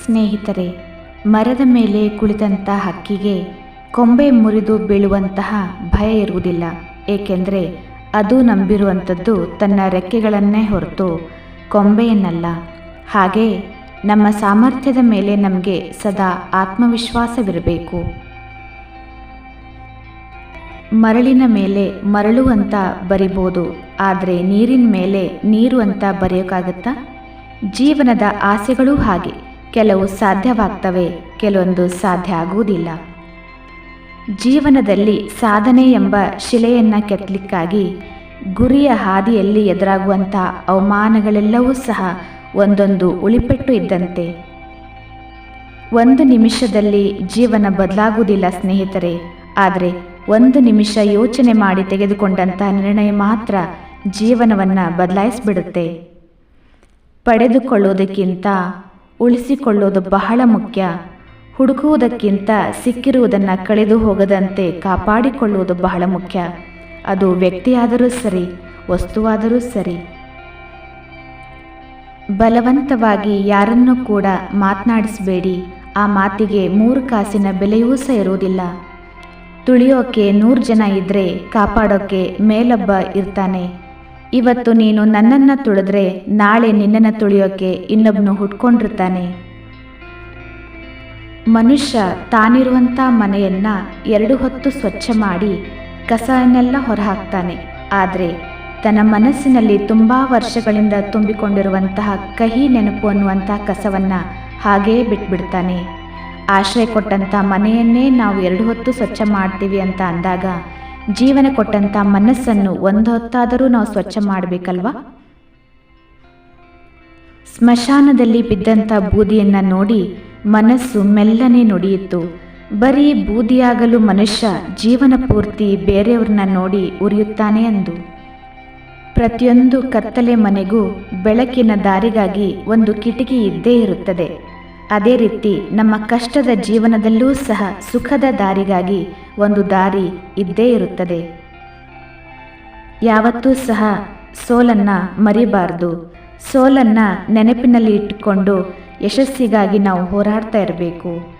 ಸ್ನೇಹಿತರೆ, ಮರದ ಮೇಲೆ ಕುಳಿತಂಥ ಹಕ್ಕಿಗೆ ಕೊಂಬೆ ಮುರಿದು ಬೀಳುವಂತಹ ಭಯ ಇರುವುದಿಲ್ಲ, ಏಕೆಂದರೆ ಅದು ನಂಬಿರುವಂಥದ್ದು ತನ್ನ ರೆಕ್ಕೆಗಳನ್ನೇ ಹೊರತು ಕೊಂಬೆಯನ್ನಲ್ಲ. ಹಾಗೆ ನಮ್ಮ ಸಾಮರ್ಥ್ಯದ ಮೇಲೆ ನಮಗೆ ಸದಾ ಆತ್ಮವಿಶ್ವಾಸವಿರಬೇಕು. ಮರಳಿನ ಮೇಲೆ ಮರಳು ಅಂತ ಬರಿಬೋದು, ಆದರೆ ನೀರಿನ ಮೇಲೆ ನೀರು ಅಂತ ಬರೆಯೋಕ್ಕಾಗತ್ತಾ ಜೀವನದ ಆಸೆಗಳೂ ಹಾಗೆ. ಕೆಲವು ಸಾಧ್ಯವಾಗ್ತವೆ, ಕೆಲವೊಂದು ಸಾಧ್ಯ ಆಗುವುದಿಲ್ಲ. ಜೀವನದಲ್ಲಿ ಸಾಧನೆ ಎಂಬ ಶಿಲೆಯನ್ನು ಕೆತ್ತಲಿಕ್ಕಾಗಿ ಗುರಿಯ ಹಾದಿಯಲ್ಲಿ ಎದುರಾಗುವಂಥ ಅವಮಾನಗಳೆಲ್ಲವೂ ಸಹ ಒಂದೊಂದು ಉಳಿಪೆಟ್ಟು ಇದ್ದಂತೆ. ಒಂದು ನಿಮಿಷದಲ್ಲಿ ಜೀವನ ಬದಲಾಗುವುದಿಲ್ಲ ಸ್ನೇಹಿತರೆ, ಆದರೆ ಒಂದು ನಿಮಿಷ ಯೋಚನೆ ಮಾಡಿ ತೆಗೆದುಕೊಂಡಂಥ ನಿರ್ಣಯ ಮಾತ್ರ ಜೀವನವನ್ನು ಬದಲಾಯಿಸಿಬಿಡುತ್ತೆ. ಪಡೆದುಕೊಳ್ಳೋದಕ್ಕಿಂತ ಉಳಿಸಿಕೊಳ್ಳೋದು ಬಹಳ ಮುಖ್ಯ. ಹುಡುಕುವುದಕ್ಕಿಂತ ಸಿಕ್ಕಿರುವುದನ್ನು ಕಳೆದು ಹೋಗದಂತೆ ಕಾಪಾಡಿಕೊಳ್ಳುವುದು ಬಹಳ ಮುಖ್ಯ. ಅದು ವ್ಯಕ್ತಿಯಾದರೂ ಸರಿ, ವಸ್ತುವಾದರೂ ಸರಿ. ಬಲವಂತವಾಗಿ ಯಾರನ್ನೂ ಕೂಡ ಮಾತನಾಡಿಸಬೇಡಿ. ಆ ಮಾತಿಗೆ ಮೂರು ಕಾಸಿನ ಬೆಲೆಯೂ ಸಹ ಇರುವುದಿಲ್ಲ. ತುಳಿಯೋಕೆ ನೂರು ಜನ ಇದ್ದರೆ ಕಾಪಾಡೋಕೆ ಮೇಲೊಬ್ಬ ಇರ್ತಾನೆ. ಇವತ್ತು ನೀನು ನನ್ನನ್ನು ತುಳಿದ್ರೆ ನಾಳೆ ನಿನ್ನನ್ನು ತುಳಿಯೋಕೆ ಇನ್ನೊಬ್ಬನು ಹುಟ್ಕೊಂಡಿರ್ತಾನೆ. ಮನುಷ್ಯ ತಾನಿರುವಂಥ ಮನೆಯನ್ನು ಎರಡು ಹೊತ್ತು ಸ್ವಚ್ಛ ಮಾಡಿ ಕಸವನ್ನೆಲ್ಲ ಹೊರಹಾಕ್ತಾನೆ. ಆದರೆ ತನ್ನ ಮನಸ್ಸಿನಲ್ಲಿ ತುಂಬ ವರ್ಷಗಳಿಂದ ತುಂಬಿಕೊಂಡಿರುವಂತಹ ಕಹಿ ನೆನಪು ಅನ್ನುವಂಥ ಕಸವನ್ನು ಹಾಗೇ ಬಿಟ್ಬಿಡ್ತಾನೆ. ಆಶ್ರಯ ಕೊಟ್ಟಂಥ ಮನೆಯನ್ನೇ ನಾವು ಎರಡು ಹೊತ್ತು ಸ್ವಚ್ಛ ಮಾಡ್ತೀವಿ ಅಂತ ಅಂದಾಗ ಜೀವನ ಕೊಟ್ಟಂಥ ಮನಸ್ಸನ್ನು ಒಂದು ಹೊತ್ತಾದರೂ ನಾವು ಸ್ವಚ್ಛ ಮಾಡಬೇಕಲ್ವಾ? ಸ್ಮಶಾನದಲ್ಲಿ ಬಿದ್ದಂಥ ಬೂದಿಯನ್ನು ನೋಡಿ ಮನಸ್ಸು ಮೆಲ್ಲನೆ ನುಡಿಯಿತು. ಬರೀ ಬೂದಿಯಾಗಲು ಮನುಷ್ಯ ಜೀವನ ಪೂರ್ತಿ ಬೇರೆಯವ್ರನ್ನ ನೋಡಿ ಉರಿಯುತ್ತಾನೆ ಅಂದು. ಪ್ರತಿಯೊಂದು ಕತ್ತಲೆ ಮನೆಗೂ ಬೆಳಕಿನ ದಾರಿಗಾಗಿ ಒಂದು ಕಿಟಕಿ ಇದ್ದೇ ಇರುತ್ತದೆ. ಅದೇ ರೀತಿ ನಮ್ಮ ಕಷ್ಟದ ಜೀವನದಲ್ಲೂ ಸಹ ಸುಖದ ದಾರಿಗಾಗಿ ಒಂದು ದಾರಿ ಇದ್ದೇ ಇರುತ್ತದೆ. ಯಾವತ್ತೂ ಸಹ ಸೋಲನ್ನು ಮರಿಬಾರ್ದು. ಸೋಲನ್ನು ನೆನಪಿನಲ್ಲಿ ಇಟ್ಟುಕೊಂಡು ಯಶಸ್ಸಿಗಾಗಿ ನಾವು ಹೋರಾಡ್ತಾ ಇರಬೇಕು.